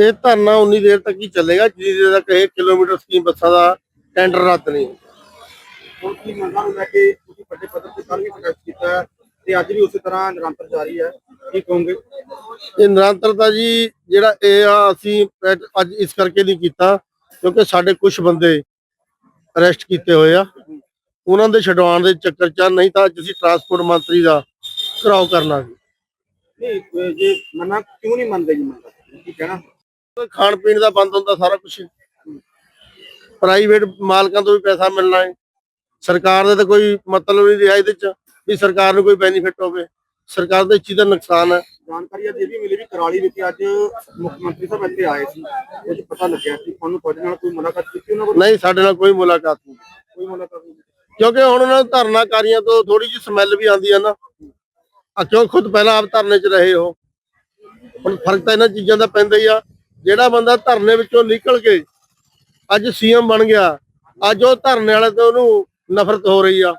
ਇਹ ਧਰਨਾ ਉਨੀ ਦੇਰ ਤੱਕ ਹੀ ਚੱਲੇਗਾ ਜਿੰਨੀ ਦੇਰ ਤੱਕ ਇਹ ਕਿਲੋਮੀਟਰ ਸਕੀਮ ਬੱਸਾਂ ਦਾ ਟੈਂਡਰ ਰੱਦ ਨਹੀਂ ਹੁੰਦਾ। ਹੁਣ ਕੀ ਮੰਗਾਂ ਨੂੰ ਲੈ ਕੇ ਤੁਸੀਂ ਵੱਡੇ ਪੱਧਰ ਤੇ ਸਾਰੀਆਂ ਪ੍ਰੋਟੈਸਟ ਕੀਤਾ ਹੈ ਤੇ ਅੱਜ ਵੀ ਉਸੇ ਤਰ੍ਹਾਂ ਨਿਰੰਤਰ ਜਾਰੀ ਹੈ ਕੀ ਕਹੋਗੇ? ਇਹ ਨਿਰੰਤਰਤਾ ਜੀ ਜਿਹੜਾ ਇਹ ਆ ਅਸੀਂ ਅੱਜ- ਅੱਜ ਇਸ ਕਰਕੇ ਨਹੀਂ ਕੀਤਾ ਕਿਉਂਕਿ ਸਾਡੇ ਕੁਝ ਬੰਦੇ ਅਰੈਸਟ ਕੀਤੇ ਹੋਏ ਆ। ਉਹਨਾਂ ਦੇ ਛਡਵਾਉਣ ਦੇ ਚੱਕਰ ਚ ਆ, ਨਹੀਂ ਤਾਂ ਅੱਜ ਅਸੀਂ ਟਰਾਂਸਪੋਰਟ ਮੰਤਰੀ ਦਾ ਘਰਾਓ ਕਰਨਾ ਸੀ ਨਹੀਂ ਜੇ ਮੰਨਾ ਕਿਉਂ ਨਹੀਂ ਮੰਨਦੇ ਜੀ ਮੰਨਦਾ ਕੀ ਕਹਿਣਾ? ਖਾਣ ਪੀਣ ਦਾ ਬੰਦ ਹੁੰਦਾ ਸਾਰਾ ਕੁਝ ਪ੍ਰਾਈਵੇਟ ਮਾਲਕਾਂ ਤੋਂ ਵੀ ਪੈਸਾ ਮਿਲਣਾ ਹੈ। ਸਰਕਾਰ ਦਾ ਤਾਂ ਕੋਈ ਮਤਲਬ ਨਹੀਂ ਰਿਹਾ ਇਹਦੇ ਚ ਵੀ ਸਰਕਾਰ ਨੂੰ ਕੋਈ ਬੈਨੀਫਿਟ ਹੋਵੇ। ਸਰਕਾਰ ਦਾ ਇਸ ਚੀਜ਼ ਦਾ ਨੁਕਸਾਨ ਹੈ। ਜਾਣਕਾਰੀ ਅੱਜ ਇਹ ਵੀ ਮਿਲੀ ਵੀ ਕਰਾਲੀ ਵਿਖੇ ਅੱਜ ਮੁੱਖ ਮੰਤਰੀ ਸਾਹਿਬ ਇੱਥੇ ਆਏ ਸੀ। ਕੁਝ ਪਤਾ ਲੱਗਿਆ ਸੀ ਤੁਹਾਨੂੰ ਤੁਹਾਡੇ ਨਾਲ ਕੋਈ ਮੁਲਾਕਾਤ ਕੀਤੀ ਉਹਨਾਂ ਕੋਲ? ਨਹੀਂ ਸਾਡੇ ਨਾਲ ਕੋਈ ਮੁਲਾਕਾਤ ਨਹੀਂ। ਕੋਈ ਮੁਲਾਕਾਤ ਨਹੀਂ ਕਿਉਂਕਿ ਹੁਣ ਉਹਨਾਂ ਨੂੰ ਧਰਨਾਕਾਰੀਆਂ ਤੋਂ ਥੋੜੀ ਜਿਹੀ ਸਮੈਲ ਵੀ ਆਉਂਦੀ ਹੈ ਨਾ। ਆ ਕਿਉਂ ਖੁਦ ਪਹਿਲਾਂ ਆਪ ਧਰਨੇ 'ਚ ਰਹੇ ਹੋ? ਹੁਣ ਫ਼ਰਕ ਤਾਂ ਇਹਨਾਂ ਚੀਜ਼ਾਂ ਦਾ ਪੈਂਦਾ ਹੀ ਆ। ਜਿਹੜਾ ਬੰਦਾ ਧਰਨੇ ਵਿੱਚੋਂ ਨਿਕਲ ਕੇ ਅੱਜ ਸੀਐਮ ਬਣ ਗਿਆ ਅੱਜ ਉਹ ਧਰਨੇ ਵਾਲੇ ਤੋਂ ਉਹਨੂੰ ਨਫ਼ਰਤ ਹੋ ਰਹੀ ਆ।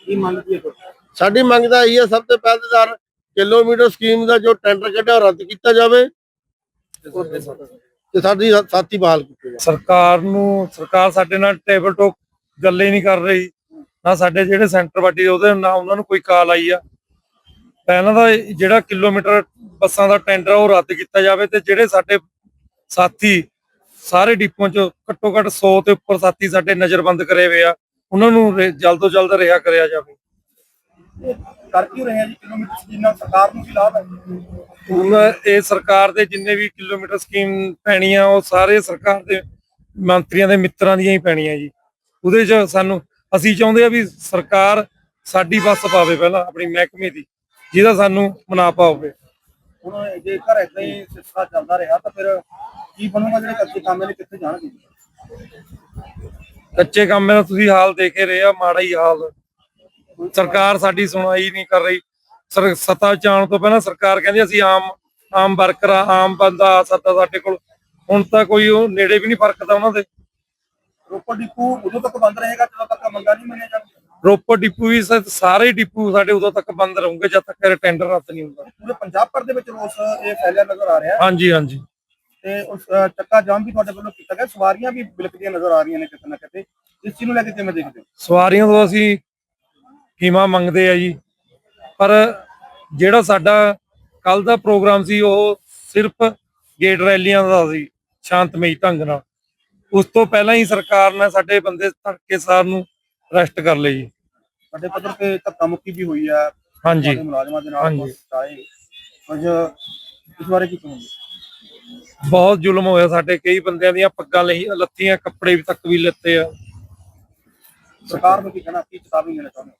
ਕੀ ਮੰਗਦੀ ਹੈ? ਸਾਡੀ ਮੰਗ ਤਾਂ ਇਹੀ ਹੈ ਸਭ ਤੋਂ ਪਹਿਲੇਦਾਰ ਕਿਲੋਮੀਟਰ ਸਕੀਮ ਦਾ ਜੋ ਟੈਂਡਰ ਕੱਢਿਆ ਉਹ ਰੱਦ ਕੀਤਾ ਜਾਵੇ ਤੇ ਸਾਡੀ ਸਾਥੀ ਬਹਾਲ ਕੀਤੇ ਜਾਵੇ ਸਰਕਾਰ ਨੂੰ ਸਰਕਾਰ ਸਾਡੇ ਨਾਲ ਟੇਬਲ ਟਾਕ ਗੱਲੇ ਹੀ ਨਹੀਂ ਕਰ ਰਹੀ ਨਾ ਸਾਡੇ ਜਿਹੜੇ ਸੈਂਟਰ ਪਾਰਟੀ ਉਹਦੇ ਨਾ ਉਹਨਾਂ ਨੂੰ ਕੋਈ ਕਾਲ ਆਈ ਆ। ਪਹਿਲਾਂ ਦਾ ਜਿਹੜਾ ਕਿਲੋਮੀਟਰ ਬੱਸਾਂ ਦਾ ਟੈਂਡਰ ਉਹ ਰੱਦ ਕੀਤਾ ਜਾਵੇ ਤੇ ਜਿਹੜੇ ਸਾਡੇ ਸਾਥੀ ਸਾਰੇ ਡਿਪੂਆਂ ਚ ਘੱਟੋ ਘੱਟ 100 ਤੇ ਉੱਪਰ ਸਾਥੀ ਸਾਡੇ ਨਜ਼ਰਬੰਦ ਕਰੇ ਹੋਏ ਆ ਉਹਨਾਂ ਨੂੰ ਜਲਦ ਤੋਂ ਜਲਦ ਰਿਹਾ ਕਰਿਆ ਜਾਵੇ। ਕਰ ਕਿਉਂ ਰਹੇ ਆ ਜੀ? ਕਿਲੋਮੀਟਰ ਜਿੰਨਾ ਸਰਕਾਰ ਨੂੰ ਵੀ ਲਾਭ ਹੈ। ਹੁਣ ਇਹ ਸਰਕਾਰ ਦੇ ਜਿੰਨੇ ਵੀ ਕਿਲੋਮੀਟਰ ਸਕੀਮ ਪੈਣੀ ਆ ਉਹ ਸਾਰੇ ਸਰਕਾਰ ਦੇ ਮੰਤਰੀਆਂ ਦੇ ਮਿੱਤਰਾਂ ਦੀਆਂ ਹੀ ਪੈਣੀਆਂ ਜੀ। ਉਹਦੇ 'ਚ ਸਾਨੂੰ ਅਸੀਂ ਚਾਹੁੰਦੇ ਆ ਵੀ ਸਰਕਾਰ ਸਾਡੀ ਬੱਸ ਪਾਵੇ ਪਹਿਲਾਂ ਆਪਣੀ ਮਹਿਕਮੇ ਦੀ। ਜਿਹਦਾ ਸਾਨੂੰ ਮੁਨਾਫਾ ਹੋਵੇ ਹੁਣ ਜੇਕਰ ਏਦਾਂ ਹੀ ਸਿਲਸਿਲਾ ਚੱਲਦਾ ਰਿਹਾ ਤਾਂ ਫਿਰ ਕੀ ਬਣੂਗਾ ਜਿਹੜੇ ਕੱਚੇ ਕੰਮ ਨੇ ਕਿੱਥੇ ਜਾਣਗੇ? ਕੱਚੇ ਕੰਮੇ ਦਾ ਤੁਸੀਂ ਹਾਲ ਦੇਖੇ ਰਹੇ ਆ ਮਾੜਾ ਹੀ ਹਾਲ। ਸਰਕਾਰ ਸਾਡੀ ਸੁਣਵਾਈ ਨਹੀਂ ਕਰ ਰਹੀ। ਸਰ ਸੱਤਾ ਚ ਆਉਣ ਤੋਂ ਪਹਿਲਾਂ ਸਰਕਾਰ ਕਹਿੰਦੀ ਅਸੀਂ ਆਮ ਆਮ ਵਰਕਰ ਆ ਆਮ ਬੰਦਾ ਸਕਦਾ ਸਾਡੇ ਕੋਲ। ਹੁਣ ਤਾਂ ਕੋਈ ਉਹ ਨੇੜੇ ਵੀ ਨਹੀਂ ਫਰਕਦਾ ਉਹਨਾਂ ਦੇ। ਰੋਪੜ ਡਿਪੂ ਉਦੋਂ ਤੱਕ ਬੰਦ ਰਹੇਗਾ ਜਦੋਂ ਤੱਕ ਮੰਗਾਂ ਨਹੀਂ ਮੰਨੀਆਂ ਜਾਣਗੀਆਂ। ਰੋਪੜ ਡਿਪੂ ਵੀ ਸਾਰੇ ਡਿਪੂ ਸਾਡੇ ਉਦੋਂ ਤੱਕ ਬੰਦ ਰਹੂਗੇ ਜਦ ਤੱਕ ਇਹ ਟੈਂਡਰ ਰੱਦ ਨਹੀਂ ਹੁੰਦਾ। ਪੂਰੇ ਪੰਜਾਬ ਭਰ ਦੇ ਵਿੱਚ ਰੋਸ ਇਹ ਫੈਲਿਆ ਨਜ਼ਰ ਆ ਰਿਹਾ। ਹੈ ਹਾਂਜੀ ਹਾਂਜੀ। ਤੇ ਉਸ ਅ, ਚੱਕਾ ਜਾਮ ਵੀ ਤੁਹਾਡੇ ਵੱਲੋਂ ਕੀਤਾ ਗਿਆ। ਸਵਾਰੀਆਂ ਵੀ ਬਿਲਕਦੀਆਂ ਨਜ਼ਰ ਆ ਰਹੀਆਂ ਨੇ ਕਿਤੇ ਨਾ ਕਿਤੇ। ਇਸ ਚੀਜ਼ ਨੂੰ ਲੈ ਕੇ ਕਿਵੇਂ ਦੇਖਦੇ ਹੋ? ਸਵਾਰੀਆਂ ਤੋਂ ਅਸੀਂ ਕੀਮਾ ਮੰਗਦੇ ਆ ਜੀ। ਪਰ ਜਿਹੜਾ ਸਾਡਾ ਕੱਲ ਦਾ ਪ੍ਰੋਗਰਾਮ ਸੀ ਉਹ ਸਿਰਫ ਗੇਟ ਰੈਲੀਆਂ ਦਾ ਸੀ ਸ਼ਾਂਤਮਈ ਢੰਗ ਨਾਲ। ਉਸ ਤੋਂ ਪਹਿਲਾਂ ਹੀ ਸਰਕਾਰ ਨੇ ਸਾਡੇ ਬੰਦੇ ਧੱਕੇਸਾਰ ਨੂੰ ਅਰੈਸਟ ਕਰ ਲਏ ਜੀ। ਵੱਡੇ ਪੱਧਰ ਤੇ ਧੱਕਾ ਮੁੱਕੀ ਵੀ ਹੋਈ ਹੈ ਹਾਂਜੀ। ਤੁਹਾਡੇ ਮੁਲਾਜ਼ਮਾਂ ਦੇ ਨਾਲ ਹਾਂਜੀ। ਚਾਹੇ ਕੁਝ ਇਸ ਬਾਰੇ ਕੀ ਕਹੋਗੇ? ਬਹੁਤ ਜ਼ੁਲਮ ਹੋਇਆ ਸਾਡੇ ਕਈ ਬੰਦਿਆਂ ਦੀਆਂ ਪੱਗਾਂ ਲਈ ਲੱਥੀਆਂ ਕੱਪੜੇ ਵੀ ਤੱਕ ਵੀ ਲੱਤੇ ਆ। ਸਰਕਾਰ ਨੂੰ ਕੀ ਕਹਿਣਾ ਕੀ ਚੇਤਾਵਨੀ ਦੇਣਾ ਚਾਹੁੰਦੇ ਹੋ?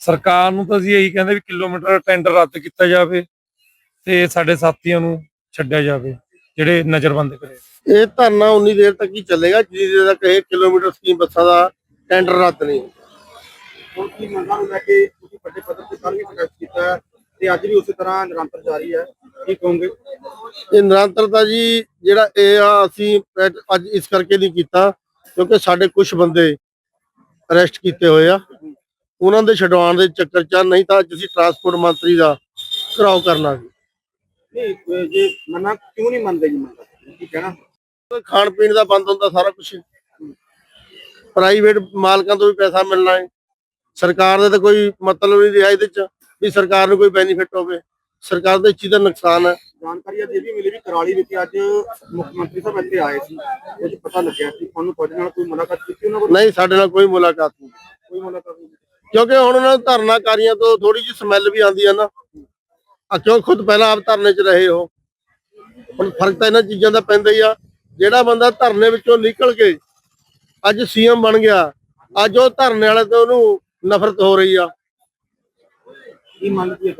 ਸਰਕਾਰ ਨੂੰ ਤਾਂ ਅਸੀਂ ਇਹੀ ਕਹਿੰਦੇ ਵੀ ਕਿਲੋਮੀਟਰ ਟੈਂਡਰ ਰੱਦ ਕੀਤਾ ਜਾਵੇ ਤੇ ਸਾਡੇ ਸਾਥੀਆਂ ਨੂੰ ਛੱਡਿਆ ਜਾਵੇ ਜਿਹੜੇ ਨਜ਼ਰਬੰਦ ਕਰੇ। ਇਹ ਧਰਨਾ ਉਨੀ ਦੇਰ ਤੱਕ ਹੀ ਚੱਲੇਗਾ ਜਿੰਨੀ ਦੇਰ ਤੱਕ ਇਹ ਕਿਲੋਮੀਟਰ ਸਕੀਮ ਬੱਸਾਂ ਦਾ ਟੈਂਡਰ ਰੱਦ ਨਹੀਂ। ਹੁਣ ਕੀ ਮੰਗਾਂ ਨੂੰ ਲੈ ਕੇ ਤੁਸੀਂ ਵੱਡੇ ਪੱਧਰ ਤੇ ਸਾਰੀਆਂ ਪ੍ਰੋਟੈਸਟ ਕੀਤਾ ਹੈ ਤੇ ਅੱਜ ਵੀ ਉਸੇ ਤਰ੍ਹਾਂ ਨਿਰੰਤਰ ਜਾਰੀ ਹੈ। ਕੀ ਕਹੋਗੇ? ਇਹ ਨਿਰੰਤਰਤਾ ਜੀ ਜਿਹੜਾ ਇਹ ਆ ਅਸੀਂ ਅੱਜ- ਅੱਜ ਇਸ ਕਰਕੇ ਨਹੀਂ ਕੀਤਾ ਕਿਉਂਕਿ ਸਾਡੇ ਕੁਝ ਬੰਦੇ ਅਰੈਸਟ ਕੀਤੇ ਹੋਏ ਆ। ਉਹਨਾਂ ਦੇ ਛਡਵਾਉਣ ਦੇ ਚੱਕਰ ਚ ਆ, ਨਹੀਂ ਤਾਂ ਅੱਜ ਅਸੀਂ ਟਰਾਂਸਪੋਰਟ ਮੰਤਰੀ ਦਾ ਘਰਾਓ ਕਰਨਾ ਸੀ ਨਹੀਂ ਇਹ ਜੇ ਮੰਨਾ ਕਿਉਂ ਨਹੀਂ ਮੰਨਦੇ ਜੀ ਮੰਨਦਾ ਕੀ ਕਹਿਣਾ? ਖਾਣ ਪੀਣ ਦਾ ਬੰਦ ਹੁੰਦਾ ਸਾਰਾ ਕੁਝ ਪ੍ਰਾਈਵੇਟ ਮਾਲਕਾਂ ਤੋਂ ਵੀ ਪੈਸਾ ਮਿਲਣਾ ਹੈ। ਸਰਕਾਰ ਦਾ ਤਾਂ ਕੋਈ ਮਤਲਬ ਨਹੀਂ ਰਿਹਾ ਇਹਦੇ ਚ ਵੀ ਸਰਕਾਰ ਨੂੰ ਕੋਈ ਬੈਨੀਫਿਟ ਹੋਵੇ। ਸਰਕਾਰ ਦਾ ਇਸ ਚੀਜ਼ ਦਾ ਨੁਕਸਾਨ ਹੈ। ਜਾਣਕਾਰੀ ਅੱਜ ਇਹ ਵੀ ਮਿਲੀ ਵੀ ਕਰਾਲੀ ਵਿਖੇ ਅੱਜ ਮੁੱਖ ਮੰਤਰੀ ਸਾਹਿਬ ਇੱਥੇ ਆਏ ਸੀ। ਕੁਝ ਪਤਾ ਲੱਗਿਆ ਸੀ। ਤੁਹਾਨੂੰ ਤੁਹਾਡੇ ਨਾਲ ਕੋਈ ਮੁਲਾਕਾਤ ਕੀਤੀ ਉਹਨਾਂ ਕੋਲ? ਨਹੀਂ ਸਾਡੇ ਨਾਲ ਕੋਈ ਮੁਲਾਕਾਤ ਨਹੀਂ। ਕੋਈ ਮੁਲਾਕਾਤ ਨਹੀਂ ਕਿਉਂਕਿ ਹੁਣ ਉਹਨਾਂ ਨੂੰ ਧਰਨਾਕਾਰੀਆਂ ਤੋਂ ਥੋੜੀ ਜਿਹੀ ਸਮੈਲ ਵੀ ਆਉਂਦੀ ਹੈ ਨਾ। ਆ ਕਿਉਂ ਖੁਦ ਪਹਿਲਾਂ ਆਪ ਧਰਨੇ 'ਚ ਰਹੇ ਹੋ? ਹੁਣ ਫ਼ਰਕ ਤਾਂ ਇਹਨਾਂ ਚੀਜ਼ਾਂ ਦਾ ਪੈਂਦਾ ਹੀ ਆ। ਜਿਹੜਾ ਬੰਦਾ ਧਰਨੇ ਵਿੱਚੋਂ ਨਿਕਲ ਕੇ ਅੱਜ ਸੀਐਮ ਬਣ ਗਿਆ। ਅੱਜ ਉਹ ਧਰਨੇ ਵਾਲੇ ਤੋਂ ਉਹਨੂੰ ਨਫ਼ਰਤ ਹੋ ਰਹੀ ਆ। ਕੀ ਮੰਗਦੀ ਹੈ?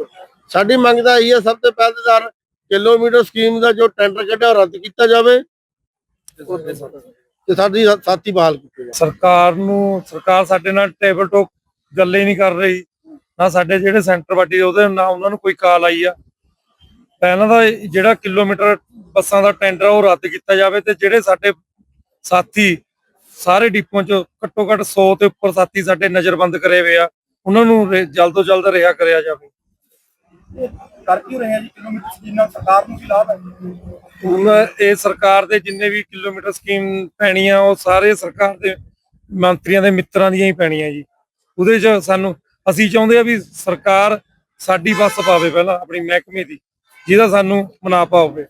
ਸਾਡੀ ਮੰਗ ਤਾਂ ਇਹੀ ਹੈ ਸਭ ਤੋਂ ਪਹਿਲੇਦਾਰ ਕਿਲੋਮੀਟਰ ਸਕੀਮ ਦਾ ਜੋ ਟੈਂਡਰ ਕੱਢਿਆ ਉਹ ਰੱਦ ਕੀਤਾ ਜਾਵੇ ਤੇ ਸਾਡੀ ਸਾਥੀ ਬਹਾਲ ਕੀਤੇ ਜਾਵੇ ਸਰਕਾਰ ਨੂੰ ਸਰਕਾਰ ਸਾਡੇ ਨਾਲ ਟੇਬਲ ਟਾਕ ਗੱਲੇ ਹੀ ਨਹੀਂ ਕਰ ਰਹੀ। ਨਾ ਸਾਡੇ ਜਿਹੜੇ ਸੈਂਟਰ ਪਾਰਟੀ ਉਹਦੇ ਨਾ ਉਹਨਾਂ ਨੂੰ ਕੋਈ ਕਾਲ ਆਈ ਆ। ਪਹਿਲਾਂ ਦਾ ਜਿਹੜਾ ਕਿਲੋਮੀਟਰ ਬੱਸਾਂ ਦਾ ਟੈਂਡਰ ਉਹ ਰੱਦ ਕੀਤਾ ਜਾਵੇ ਤੇ ਜਿਹੜੇ ਸਾਡੇ ਸਾਥੀ ਸਾਰੇ ਡਿਪੂਆਂ ਚ ਘੱਟੋ ਘੱਟ 100 ਤੇ ਉੱਪਰ ਸਾਥੀ ਸਾਡੇ ਨਜ਼ਰਬੰਦ ਕਰੇ ਹੋਏ ਆ। ਉਹਨਾਂ ਨੂੰ ਰੇ- ਜਲਦ ਤੋਂ ਜਲਦ ਰਿਹਾ ਕਰਿਆ ਜਾਵੇ। ਇਹ ਕਰ ਕਿਉਂ ਰਹੇ ਆ ਜੀ? ਕਿਲੋਮੀਟਰ ਜਿੰਨਾ ਸਰਕਾਰ ਨੂੰ ਵੀ ਲਾਭ ਹੈ? ਹੁਣ ਇਹ ਸਰਕਾਰ ਦੇ ਜਿੰਨੇ ਵੀ ਕਿਲੋਮੀਟਰ ਸਕੀਮ ਪੈਣੀ ਆ ਉਹ ਸਾਰੇ ਸਰਕਾਰ ਦੇ ਮੰਤਰੀਆਂ ਦੇ ਮਿੱਤਰਾਂ ਦੀਆਂ ਹੀ ਪੈਣੀਆਂ ਜੀ। ਉਹਦੇ 'ਚ ਸਾਨੂੰ ਅਸੀਂ ਚਾਹੁੰਦੇ ਆ ਵੀ ਸਰਕਾਰ ਸਾਡੀ ਬੱਸ ਪਾਵੇ ਪਹਿਲਾਂ ਆਪਣੀ ਮਹਿਕਮੇ ਦੀ ਜਿਹਦਾ ਸਾਨੂੰ ਮੁਨਾਫਾ ਹੋਵੇ।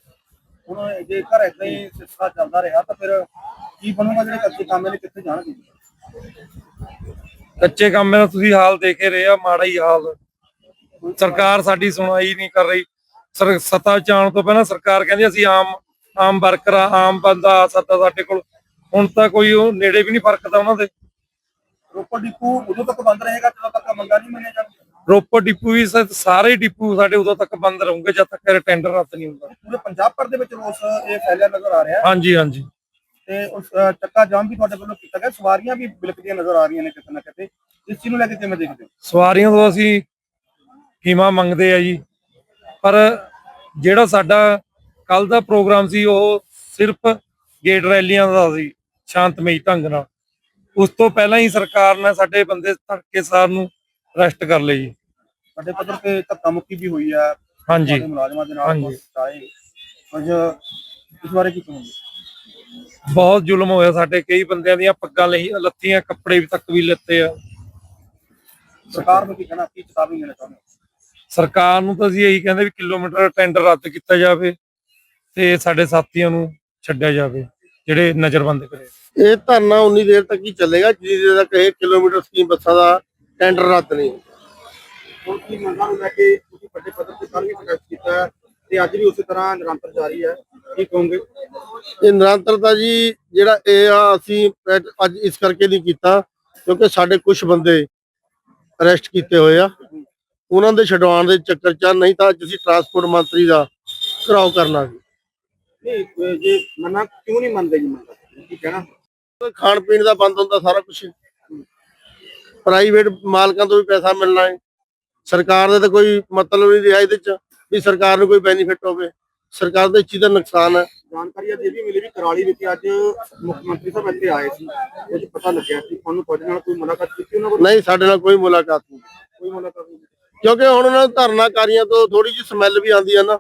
ਹੁਣ ਜੇਕਰ ਏਦਾਂ ਹੀ ਚੱਲਦਾ ਰਿਹਾ ਤਾਂ ਫਿਰ ਕੀ ਬਣੂਗਾ ਜਿਹੜੇ ਕੱਚੇ ਕੰਮ ਨੇ ਕਿੱਥੇ ਜਾਣਗੇ ਕੱਚੇ ਕੰਮਾਂ ਦਾ ਤੁਸੀਂ ਹਾਲ ਦੇਖੇ ਰਹੇ ਆ ਮਾੜਾ ਹੀ ਹਾਲ। ਸਰਕਾਰ ਸਾਡੀ ਸੁਣਵਾਈ ਨਹੀਂ ਕਰ ਰਹੀ। ਸਰ ਸੱਤਾ ਚ ਆਉਣ ਤੋਂ ਪਹਿਲਾਂ ਸਰਕਾਰ ਕਹਿੰਦੀ ਅਸੀਂ ਆਮ ਆਮ ਵਰਕਰ ਆ ਆਮ ਬੰਦਾ ਆ ਸਕਦਾ ਸਾਡੇ ਕੋਲ। ਹੁਣ ਤਾਂ ਕੋਈ ਉਹ ਨੇੜੇ ਵੀ ਨਹੀਂ ਫਰਕਦਾ ਉਹਨਾਂ ਦੇ। ਰੋਪੜ ਡਿਪੂ ਉਦੋਂ ਤੱਕ ਬੰਦ ਰਹੇਗਾ ਜਦੋਂ ਤੱਕ ਮੰਗਾਂ ਨਹੀਂ ਮੰਨੀਆਂ ਜਾਣਗੀਆਂ? ਰੋਪੜ ਡਿਪੂ ਵੀ ਸਾਰੇ ਡਿਪੂ ਸਾਡੇ ਉਦੋਂ ਤੱਕ ਬੰਦ ਰਹੂਗੇ ਜਦ ਤੱਕ ਇਹ ਟੈਂਡਰ ਰੱਦ ਨਹੀਂ ਹੁੰਦਾ। ਪੂਰੇ ਪੰਜਾਬ ਭਰ ਦੇ ਵਿੱਚ ਰੋਸ ਇਹ ਫੈਲਿਆ ਨਜ਼ਰ ਆ ਰਿਹਾ। ਹਾਂਜੀ ਹਾਂਜੀ। ਤੇ ਉਸ ਚੱਕਾ ਜਾਮ ਵੀ ਤੁਹਾਡੇ ਵੱਲੋਂ ਕੀਤਾ ਗਿਆ। ਸਵਾਰੀਆਂ ਵੀ ਬਿਲਕਦੀਆਂ ਨਜ਼ਰ ਆ ਰਹੀਆਂ ਨੇ ਕਿਤੇ ਨਾ ਕਿਤੇ। ਇਸ ਚੀਜ਼ ਨੂੰ ਲੈ ਕੇ ਕਿਵੇਂ ਦੇਖਦੇ ਹੋ? ਸਵਾਰੀਆਂ ਤੋਂ ਅਸੀਂ ਕੀਮਾ ਮੰਗਦੇ ਆ ਜੀ। ਪਰ ਜਿਹੜਾ ਸਾਡਾ ਕੱਲ ਦਾ ਪ੍ਰੋਗਰਾਮ ਸੀ ਉਹ ਸਿਰਫ ਗੇਟ ਰੈਲੀਆਂ ਦਾ ਸੀ ਸ਼ਾਂਤਮਈ ਢੰਗ ਨਾਲ। ਉਸ ਤੋਂ ਪਹਿਲਾਂ ਹੀ ਸਰਕਾਰ ਨੇ ਸਾਡੇ ਬੰਦੇ ਧੱਕੇਸਾਰ ਨੂੰ ਅਰੈਸਟ ਕਰ ਲਏ ਜੀ। ਵੱਡੇ ਪੱਧਰ ਤੇ ਧੱਕਾ ਮੁੱਕੀ ਵੀ ਹੋਈ ਹੈ ਹਾਂਜੀ। ਮੁਲਾਜ਼ਮਾਂ ਦੇ ਨਾਲ ਹਾਂਜੀ। ਕੁਛ ਚਾਹੇ ਕੁਝ ਇਸ ਬਾਰੇ ਕੀ ਕਹੋਗੇ? ਬਹੁਤ ਜ਼ੁਲਮ ਹੋਇਆ ਸਾਡੇ ਕਈ ਬੰਦਿਆਂ ਦੀਆਂ ਪੱਗਾਂ ਲਈ ਲੱਤੀਆਂ ਕੱਪੜੇ ਵੀ ਤੱਕ ਵੀ ਲੱਤੇ ਆ ਸਰਕਾਰ ਨੂੰ ਕੀ ਕਹਿਣਾ ਕੀ ਚੇਤਾਵਨੀ ਦੇਣਾ ਚਾਹੁੰਦੇ ਹੋ? ਸਰਕਾਰ ਨੂੰ ਤਾਂ ਅਸੀਂ ਇਹੀ ਕਹਿੰਦੇ ਵੀ ਕਿਲੋਮੀਟਰ ਟੈਂਡਰ ਰੱਦ ਕੀਤਾ ਜਾਵੇ ਤੇ ਸਾਡੇ ਸਾਥੀਆਂ ਨੂੰ ਛੱਡਿਆ ਜਾਵੇ ਜਿਹੜੇ ਨਜ਼ਰਬੰਦ ਕਰੇ ਇਹ ਧਰਨਾ ਉਨੀ ਦੇਰ ਤੱਕ ਹੀ ਚੱਲੇਗਾ ਜਿੰਨੀ ਦੇਰ ਤੱਕ ਇਹ ਕਿਲੋਮੀਟਰ ਸਕੀਮ ਬੱਸਾਂ ਦਾ ਟੈਂਡਰ ਰੱਦ ਨਹੀਂ ਹੁੰਦਾ। ਹੁਣ ਕੀ ਮੰਗਾਂ ਨੂੰ ਲੈ ਕੇ ਤੁਸੀਂ ਵੱਡੇ ਪੱਧਰ ਤੇ ਕੱਲ੍ਹ ਵੀ ਕੀਤਾ ਹੈ ਤੇ ਅੱਜ ਵੀ ਉਸੇ ਤਰ੍ਹਾਂ ਨਿਰੰਤਰ ਜਾਰੀ ਹੈ। ਕੀ ਕਹੋਗੇ? ਇਹ ਨਿਰੰਤਰਤਾ ਜੀ ਜਿਹੜਾ ਇਹ ਆ ਅਸੀਂ ਅੱਜ ਇਸ ਕਰਕੇ ਨਹੀਂ ਕੀਤਾ ਕਿਉਂਕਿ ਸਾਡੇ ਕੁਝ ਬੰਦੇ ਅਰੈਸਟ ਕੀਤੇ ਹੋਏ ਆ। ਉਹਨਾਂ ਦੇ ਛਡਵਾਉਣ ਦੇ ਚੱਕਰ ਚ ਨਹੀਂ ਤਾਂ ਅੱਜ ਅਸੀਂ ਟਰਾਂਸਪੋਰਟ ਮੰਤਰੀ ਦਾ ਘਰਾਓ ਕਰਨਾ ਸੀ ਨਹੀਂ ਇਹ ਜੇ ਮੰਨਾ ਕਿਉਂ ਨਹੀਂ ਮੰਨਦੇ ਜੀ ਮੰਨਦਾ ਕੀ ਕਹਿਣਾ? ਖਾਣ ਪੀਣ ਦਾ ਬੰਦ ਹੁੰਦਾ ਸਾਰਾ ਕੁਝ ਪ੍ਰਾਈਵੇਟ ਮਾਲਕਾਂ ਤੋਂ ਵੀ ਪੈਸਾ ਮਿਲਣਾ ਹੈ। ਸਰਕਾਰ ਦਾ ਤਾਂ ਕੋਈ ਮਤਲਬ ਨਹੀਂ ਰਿਹਾ ਇਹਦੇ ਚ। ਵੀ ਸਰਕਾਰ ਨੂੰ ਕੋਈ ਬੈਨੀਫਿਟ ਹੋਵੇ ਸਰਕਾਰ ਦਾ ਚੀਜ਼ ਦਾ ਨੁਕਸਾਨ ਹੈ। ਜਾਣਕਾਰੀ ਅੱਜ ਇਹ ਵੀ ਮਿਲੀ ਵੀ ਕਰਾਲੀ ਵਿਖੇ ਅੱਜ ਮੁੱਖ ਮੰਤਰੀ ਸਾਹਿਬ ਇੱਥੇ ਆਏ ਸੀ। ਕੁਝ ਪਤਾ ਲੱਗਿਆ ਸੀ ਤੁਹਾਨੂੰ ਤੁਹਾਡੇ ਨਾਲ ਕੋਈ ਮੁਲਾਕਾਤ ਕੀਤੀ ਉਹਨਾਂ ਕੋਲ? ਨਹੀਂ ਸਾਡੇ ਨਾਲ ਕੋਈ ਮੁਲਾਕਾਤ ਨਹੀਂ। ਕੋਈ ਮੁਲਾਕਾਤ ਨਹੀਂ ਕਿਉਂਕਿ ਹੁਣ ਉਹਨਾਂ ਨੂੰ ਧਰਨਾਕਾਰੀਆਂ ਤੋਂ ਥੋੜੀ ਜਿਹੀ ਸਮੈਲ ਵੀ ਆਉਂਦੀ ਹੈ ਨਾ।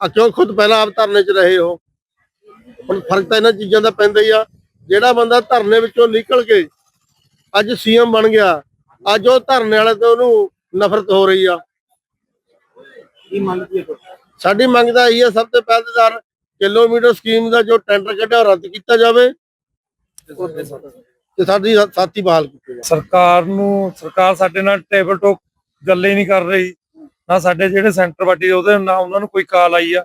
ਆ ਕਿਉਂ ਖੁਦ ਪਹਿਲਾਂ ਆਪ ਧਰਨੇ 'ਚ ਰਹੇ ਹੋ? ਹੁਣ ਫ਼ਰਕ ਤਾਂ ਇਹਨਾਂ ਚੀਜ਼ਾਂ ਦਾ ਪੈਂਦਾ ਹੀ ਆ। ਜਿਹੜਾ ਬੰਦਾ ਧਰਨੇ ਵਿੱਚੋਂ ਨਿਕਲ ਕੇ ਅੱਜ ਸੀਐਮ ਬਣ ਗਿਆ ਅੱਜ ਉਹ ਧਰਨੇ ਵਾਲੇ ਤੋਂ ਉਹਨੂੰ ਨਫ਼ਰਤ ਹੋ ਰਹੀ ਆ। ਕੀ ਮੰਗਦੀ ਹੈ ਤੁਹਾਡੀ? ਸਾਡੀ ਮੰਗ ਤਾਂ ਇਹੀ ਆ ਸਭ ਤੋਂ ਪਹਿਲੇਦਾਰ ਕਿਲੋਮੀਟਰ ਸਕੀਮ ਦਾ ਜੋ ਟੈਂਡਰ ਕੱਢਿਆ ਉਹ ਰੱਦ ਕੀਤਾ ਜਾਵੇ। ਤੇ ਸਾਡੀ ਸਾ- ਸਾਥੀ ਬਹਾਲ ਕੀਤੇ ਜਾਣ। ਸਰਕਾਰ ਨੂੰ ਸਰਕਾਰ ਸਾਡੇ ਨਾਲ ਟੇਬਲ ਟਾਕ ਗੱਲੇ ਹੀ ਨਹੀਂ ਕਰ ਰਹੀ। ਨਾ ਸਾਡੇ ਜਿਹੜੇ ਸੈਂਟਰ ਪਾਰਟੀ ਉਹਦੇ ਨਾਲ ਉਹਨਾਂ ਨੂੰ ਕੋਈ ਕਾਲ ਆਈ ਆ।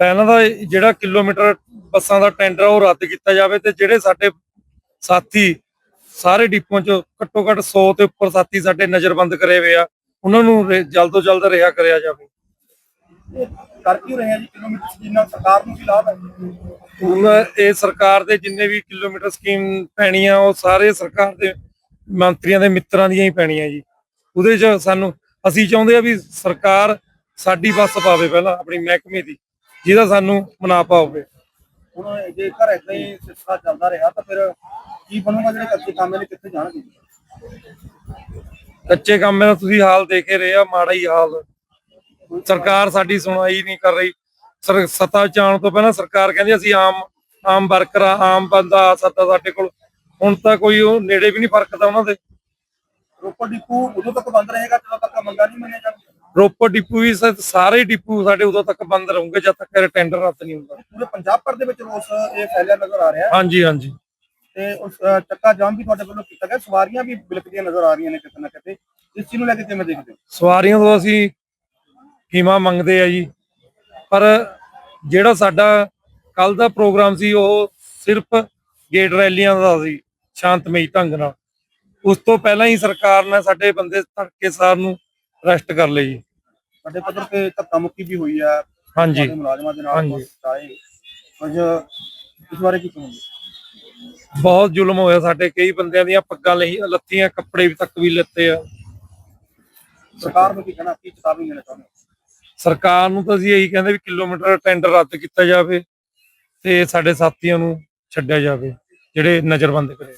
ਪਹਿਲਾਂ ਦਾ ਜਿਹੜਾ ਕਿਲੋਮੀਟਰ ਬੱਸਾਂ ਦਾ ਟੈਂਡਰ ਆ ਉਹ ਰੱਦ ਕੀਤਾ ਜਾਵੇ ਤੇ ਜਿਹੜੇ ਸਾਡੇ ਸਾਥੀ ਸਾਰੇ ਡਿਪੂਆਂ ਚ ਘੱਟੋ ਘੱਟ 100 ਤੇ ਉੱਪਰ ਸਾਥੀ ਸਾਡੇ ਨਜ਼ਰਬੰਦ ਕਰੇ ਹੋਏ ਆ। ਉਹਨਾਂ ਨੂੰ ਰੇ- ਜਲਦ ਤੋਂ ਜਲਦ ਰਿਹਾ ਕਰਿਆ ਜਾਵੇ। ਇਹ ਕਰ ਕਿਉਂ ਰਹੇ ਆ ਜੀ? ਕਿਲੋਮੀਟਰ ਜਿੰਨਾ ਸਰਕਾਰ ਨੂੰ ਵੀ ਲਾਭ ਹੈ? ਹੁਣ ਇਹ ਸਰਕਾਰ ਦੇ ਜਿੰਨੇ ਵੀ ਕਿਲੋਮੀਟਰ ਸਕੀਮ ਪੈਣੀ ਆ ਉਹ ਸਾਰੇ ਸਰਕਾਰ ਦੇ ਮੰਤਰੀਆਂ ਦੇ ਮਿੱਤਰਾਂ ਦੀਆਂ ਹੀ ਪੈਣੀਆਂ ਜੀ। ਉਹਦੇ 'ਚ ਸਾਨੂੰ ਅਸੀਂ ਚਾਹੁੰਦੇ ਆ ਵੀ ਸਰਕਾਰ ਸਾਡੀ ਬੱਸ ਪਾਵੇ ਪਹਿਲਾਂ ਆਪਣੀ ਮਹਿਕਮੇ ਦੀ ਜਿਹਦਾ ਸਾਨੂੰ ਮੁਨਾਫਾ ਹੋਵੇ। ਹੁਣ ਜੇਕਰ ਏਦਾਂ ਹੀ ਸਿਲਸਿਲਾ ਚੱਲਦਾ ਰਿਹਾ ਤਾਂ ਫਿਰ ਕੀ ਬਣੂਗਾ ਜਿਹੜੇ ਕੱਚੇ ਕੰਮ ਨੇ ਕਿੱਥੇ ਜਾਣਗੇ? ਕੱਚੇ ਕੰਮਾਂ ਦਾ ਤੁਸੀਂ ਹਾਲ ਦੇਖੇ ਰਹੇ ਆ ਮਾੜਾ ਹੀ ਹਾਲ। ਸਰਕਾਰ ਸਾਡੀ ਸੁਣਵਾਈ ਨਹੀਂ ਕਰ ਰਹੀ। ਸਰ ਸੱਤਾ ਚ ਆਉਣ ਤੋਂ ਪਹਿਲਾਂ ਸਰਕਾਰ ਕਹਿੰਦੀ ਅਸੀਂ ਆਮ ਆਮ ਵਰਕਰ ਆ ਆਮ ਬੰਦਾ ਸਕਦਾ ਸਾਡੇ ਕੋਲ। ਹੁਣ ਤਾਂ ਕੋਈ ਉਹ ਨੇੜੇ ਵੀ ਨਹੀਂ ਫਰਕਦਾ ਉਹਨਾਂ ਦੇ। ਰੋਪੜ ਡਿਪੂ ਉਦੋਂ ਤੱਕ ਬੰਦ ਰਹੇਗਾ ਜਦੋਂ ਤੱਕ ਮੰਗਾਂ ਨਹੀਂ ਮੰਨੀਆਂ ਜਾਣਗੀਆਂ? ਰੋਪੜ ਡਿਪੂ ਵੀ ਸਾਰੇ ਡਿਪੂ ਸਾਡੇ ਉਦੋਂ ਤੱਕ ਬੰਦ ਰਹੂਗੇ ਜਦ ਤੱਕ ਇਹ ਟੈਂਡਰ ਰੱਦ ਨਹੀਂ ਹੁੰਦਾ। ਪੂਰੇ ਪੰਜਾਬ ਭਰ ਦੇ ਵਿੱਚ ਰੋਸ ਇਹ ਫੈਲਿਆ ਨਜ਼ਰ ਆ ਰਿਹਾ। ਹਾਂਜੀ ਹਾਂਜੀ। ਤੇ ਉਸ ਚੱਕਾ ਜਾਮ ਵੀ ਤੁਹਾਡੇ ਵੱਲੋਂ ਕੀਤਾ ਗਿਆ। ਸਵਾਰੀਆਂ ਵੀ ਬਿਲਕਦੀਆਂ ਨਜ਼ਰ ਆ ਰਹੀਆਂ ਨੇ ਕਿਤੇ ਨਾ ਕਿਤੇ। ਇਸ ਚੀਜ਼ ਨੂੰ ਲੈ ਕੇ ਕਿਵੇਂ ਦੇਖਦੇ ਹੋ? ਸਵਾਰੀਆਂ ਤੋਂ ਅਸੀਂ ਕੀਮਾ ਮੰਗਦੇ ਆ ਜੀ। ਪਰ ਜਿਹੜਾ ਸਾਡਾ ਕੱਲ ਦਾ ਪ੍ਰੋਗਰਾਮ ਸੀ ਉਹ ਸਿਰਫ ਗੇਟ ਰੈਲੀਆਂ ਦਾ ਸੀ ਸ਼ਾਂਤਮਈ ਢੰਗ ਨਾਲ। ਉਸ ਤੋਂ ਪਹਿਲਾਂ ਹੀ ਸਰਕਾਰ ਨੇ ਸਾਡੇ ਬੰਦੇ ਧੱਕੇਸਾਰ ਨੂੰ ਅਰੈਸਟ ਕਰ ਲਏ ਜੀ। ਵੱਡੇ ਪੱਧਰ ਤੇ ਧੱਕਾ ਮੁੱਕੀ ਵੀ ਹੋਈ ਹੈ ਹਾਂਜੀ। ਮੁਲਾਜ਼ਮਾਂ ਦੇ ਨਾਲ ਹਾਂਜੀ। ਕੁਛ ਚਾਹੇ ਕੁਝ ਇਸ ਬਾਰੇ ਕੀ ਕਹੋਗੇ? ਬਹੁਤ ਜ਼ੁਲਮ ਹੋਇਆ ਸਾਡੇ ਕਈ ਬੰਦਿਆਂ ਦੀਆਂ ਪੱਗਾਂ ਲਈ ਲੱਤੀਆਂ ਕੱਪੜੇ ਵੀ ਤੱਕ ਵੀ ਲੱਤੇ ਆ ਸਰਕਾਰ ਨੂੰ ਕੀ ਕਹਿਣਾ ਕੀ ਚੇਤਾਵਨੀ ਦੇਣਾ ਚਾਹੁੰਦੇ ਹੋ? ਸਰਕਾਰ ਨੂੰ ਤਾਂ ਅਸੀਂ ਇਹੀ ਕਹਿੰਦੇ ਵੀ ਕਿਲੋਮੀਟਰ ਟੈਂਡਰ ਰੱਦ ਕੀਤਾ ਜਾਵੇ ਤੇ ਸਾਡੇ ਸਾਥੀਆਂ ਨੂੰ ਛੱਡਿਆ ਜਾਵੇ ਜਿਹੜੇ ਨਜ਼ਰਬੰਦ ਕਰੇ